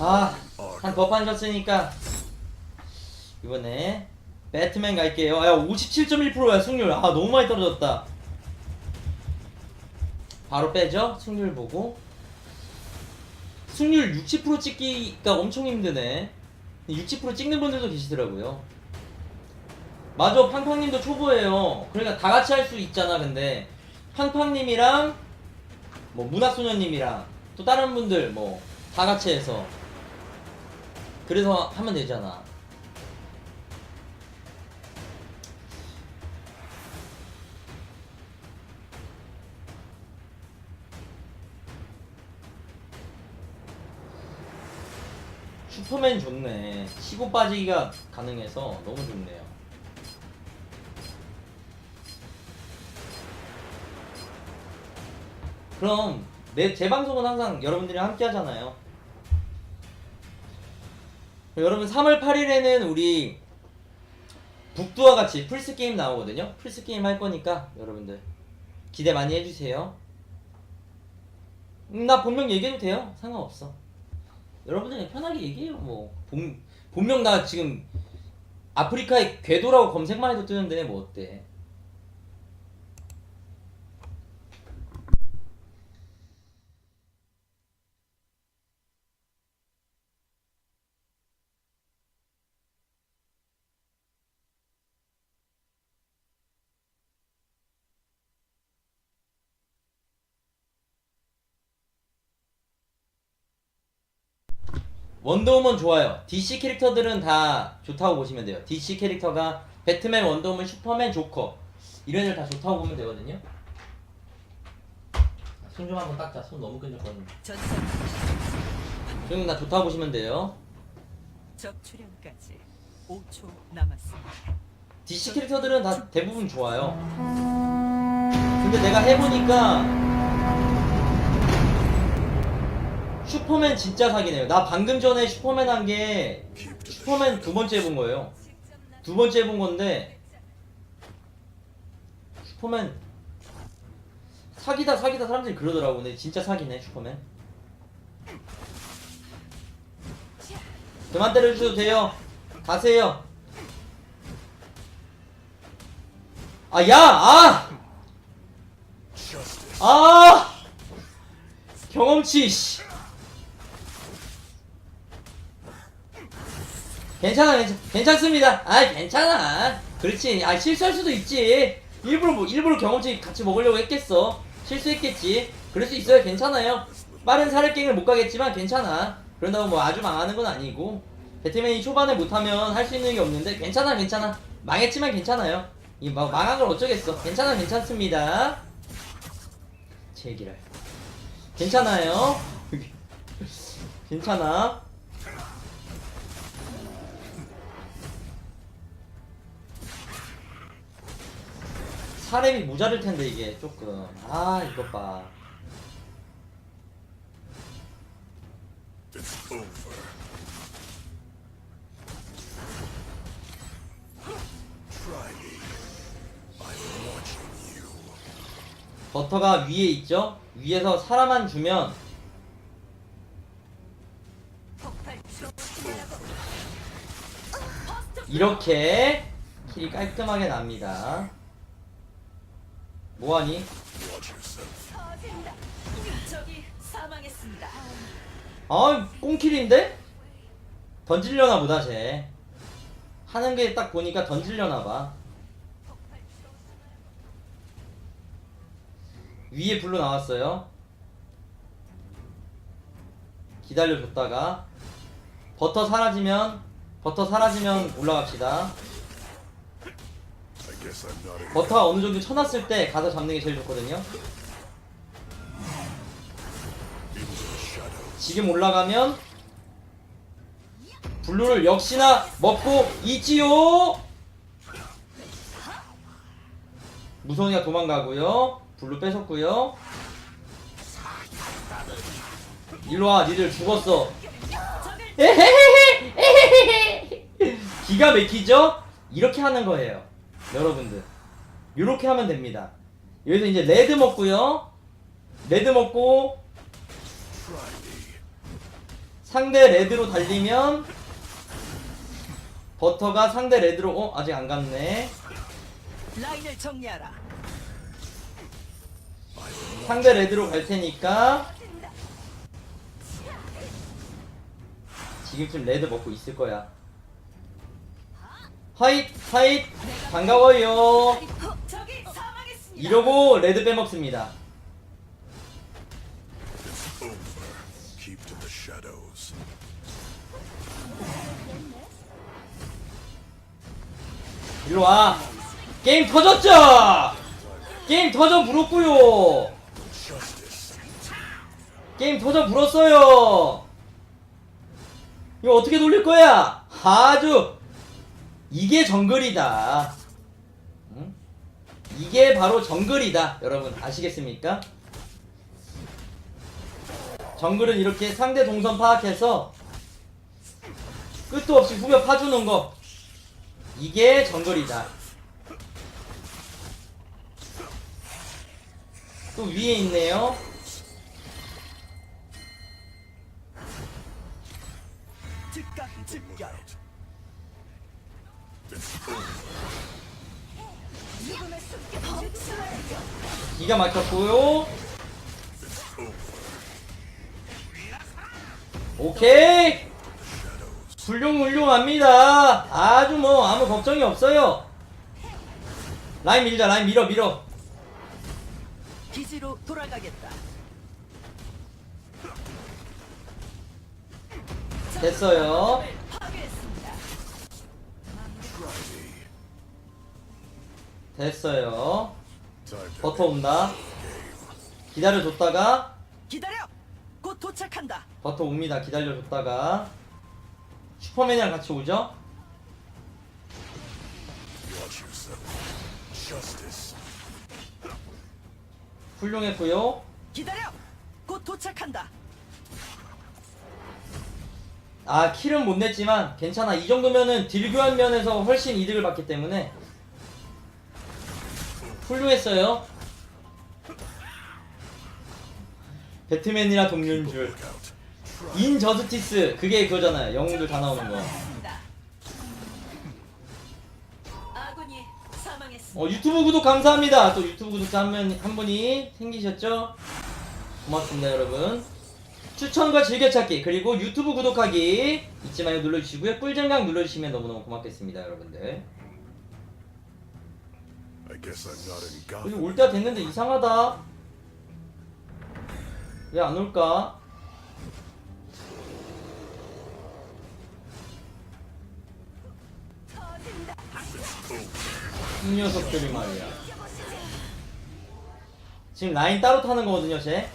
아, 한 버판 졌으니까 이번에 배트맨 갈게요. 야, 57.1%야 승률. 아, 너무 많이 떨어졌다. 바로 빼죠. 승률 보고. 승률 60% 찍기가 엄청 힘드네. 60% 찍는 분들도 계시더라고요. 맞아, 팡팡님도 초보예요. 그러니까 다 같이 할 수 있잖아, 근데. 팡팡님이랑, 뭐, 문학소녀님이랑, 또 다른 분들, 뭐, 다 같이 해서. 그래서 하면 되잖아. 슈퍼맨 좋네. 치고 빠지기가 가능해서 너무 좋네요. 그럼 내 제 방송은 항상 여러분들이랑 함께 하잖아요. 여러분 3월 8일에는 우리 북두와 같이 플스 게임 나오거든요. 플스 게임 할 거니까 여러분들 기대 많이 해주세요. 음, 나 본명 얘기해도 돼요. 상관없어. 여러분들 편하게 얘기해요. 뭐 본, 본명 나 지금 아프리카의 궤도라고 검색만 해도 뜨는데 뭐 어때? 원더우먼 좋아요. DC 캐릭터들은 다 좋다고 보시면 돼요. DC 캐릭터가 배트맨, 원더우먼, 슈퍼맨, 조커 이런 애들 다 좋다고 보면 되거든요. 손 좀 한번 닦자. 손 너무 끈적거리네. 전선 다 좋다고 보시면 돼요. 적출현까지 5초 남았습니다. DC 캐릭터들은 다 대부분 좋아요. 근데 내가 해보니까 슈퍼맨 진짜 사기네요. 나 방금 전에 슈퍼맨 한 게 슈퍼맨 두 번째 해본 거예요. 두 번째 해본 건데 슈퍼맨 사기다 사기다 사람들이 그러더라고. 근데 진짜 사기네 슈퍼맨. 그만 때려주셔도 돼요. 가세요. 아, 야! 아! 아! 경험치, 씨. 괜찮아, 괜찮, 괜찮습니다. 아, 괜찮아. 그렇지. 아, 실수할 수도 있지. 일부러, 뭐, 일부러 경험치 같이 먹으려고 했겠어. 실수했겠지. 그럴 수 있어요. 괜찮아요. 빠른 사례갱을 못 가겠지만 괜찮아. 그런다고 뭐 아주 망하는 건 아니고. 배트맨이 초반에 못하면 할 수 있는 게 없는데 괜찮아, 괜찮아. 망했지만 괜찮아요. 이 막 망한 걸 어쩌겠어. 괜찮아, 괜찮습니다. 제 얘기를. 괜찮아요. 괜찮아. 사람이 모자랄 텐데 이게 조금. 아 이것 봐. 버터가 위에 있죠? 위에서 사람만 주면 이렇게 킬이 깔끔하게 납니다. 뭐하니? 적이 사망했습니다. 아, 꽁킬인데? 던질려나 보다, 쟤. 하는 게 딱 보니까 던질려나 봐. 위에 불로 나왔어요. 기다려줬다가 버터 사라지면 버터 사라지면 올라갑시다. 버터가 어느 정도 쳐놨을 때 가서 잡는 게 제일 좋거든요. 지금 올라가면 블루를 역시나 먹고 있지요. 무성이가 도망가고요. 블루 뺏었고요. 일로 와, 니들 죽었어. 에헤헤헤, 에헤헤헤. 기가 막히죠? 이렇게 하는 거예요, 여러분들. 이렇게 하면 됩니다. 여기서 이제 레드 먹고요. 레드 먹고. 상대 레드로 달리면 버터가 상대 레드로 어 아직 안 갔네 라인을 정리하라. 상대 레드로 갈 테니까 지금쯤 레드 먹고 있을 거야 하잇 하잇 반가워요. 이러고 레드 빼먹습니다. 일로 와 게임 터졌죠 게임 터져 물었고요 Justice. 게임 터져 물었어요 이거 어떻게 돌릴 거야 아주 이게 정글이다 응? 이게 바로 정글이다. 여러분 아시겠습니까? 정글은 이렇게 상대 동선 파악해서 끝도 없이 후벼 파주는 거. 이게 정글이다. 또 위에 있네요 기가 막혔고요. 오케이. 훌륭 훌륭합니다. 아주 뭐 아무 걱정이 없어요. 라인 밀자 라인 밀어 밀어. 기지로 돌아가겠다. 됐어요. 됐어요. 버터 온다. 기다려줬다가 기다려. 곧 도착한다. 버터 옵니다. 기다려줬다가 슈퍼맨이랑 같이 오죠. 훌륭했고요. 기다려. 곧 도착한다. 아 킬은 못 냈지만 괜찮아 이 정도면은 딜 교환 면에서 훨씬 이득을 받기 때문에 훌륭했어요 배트맨이라 동료인 줄. 인저스티스 그게 그거잖아요 영웅들 다 나오는 거. 어, 유튜브 구독 감사합니다 또 유튜브 구독자 한, 분, 한 분이 생기셨죠 고맙습니다 여러분 추천과 즐겨찾기 그리고 유튜브 구독하기 잊지 말고 눌러주시고요 꿀정강 눌러주시면 너무너무 고맙겠습니다 여러분들 I guess I'm not in 여기 Gotham. 올 때가 됐는데 이상하다. 왜 안 올까? 이 녀석들이 말이야. 지금 라인 따로 타는 거거든요, 쟤.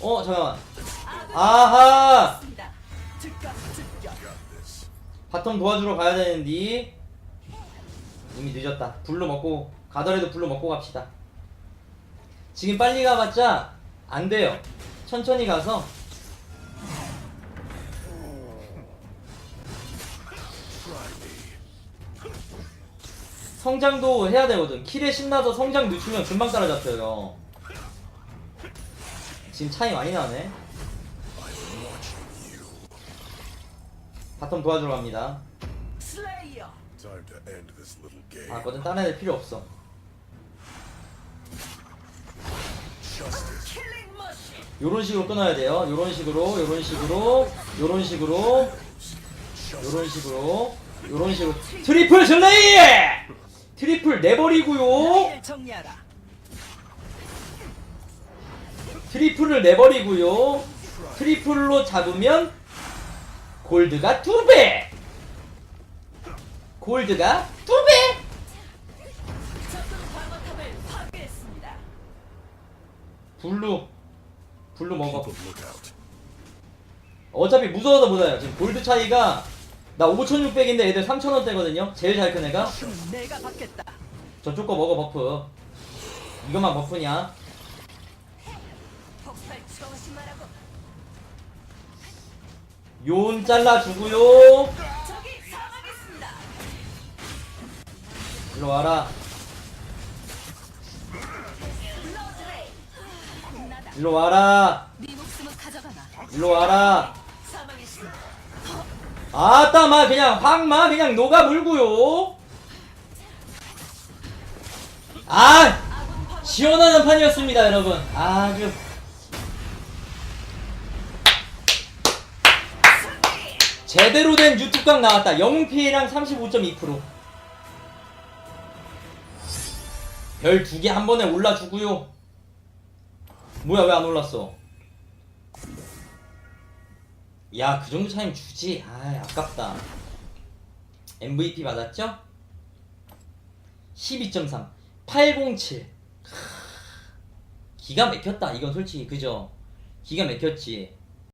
어, 잠깐만. 아하! 바텀 도와주러 가야 되는데 이미 늦었다. 불로 먹고 가더라도 불로 먹고 갑시다. 지금 빨리 가봤자 안 돼요. 천천히 가서. 성장도 해야 되거든. 킬에 신나서 성장 늦추면 금방 따라잡혀요. 지금 차이 많이 나네. 바텀 도와주러 갑니다. 아, 거든 다른 애들 필요 없어. 요런 식으로 끊어야 돼요. 요런 식으로, 요런 식으로, 요런 식으로, 요런 식으로, 요런 식으로. 트리플 슬레이! 트리플 내버리고요. 트리플을 내버리고요. 트리플로 잡으면 골드가 두 배. 골드가 두 배. 블루, 블루 먹어. 어차피 무서워서 못 와요. 지금 골드 차이가 나 5,600인데 애들 3,000원대거든요. 제일 잘 큰 애가. 받겠다. 저쪽 거 먹어 버프. 이것만 버프냐? 요온 잘라주고요. 일로 와라. 나다. 일로 와라. 네 목숨은 가져가마. 일로 와라. 아따 마 그냥 확마 그냥 녹아 물고요 아 시원한 판이었습니다 여러분 아주 제대로 된 유튜브각 나왔다 영웅 피해량 35.2%별 두 개 한 번에 올라주고요 뭐야 왜 안 올랐어? 야 그 정도 차이면 주지. 아 아깝다. MVP 받았죠? 12.3 807 기가 막혔다. 이건 솔직히. 그죠? 기가 막혔지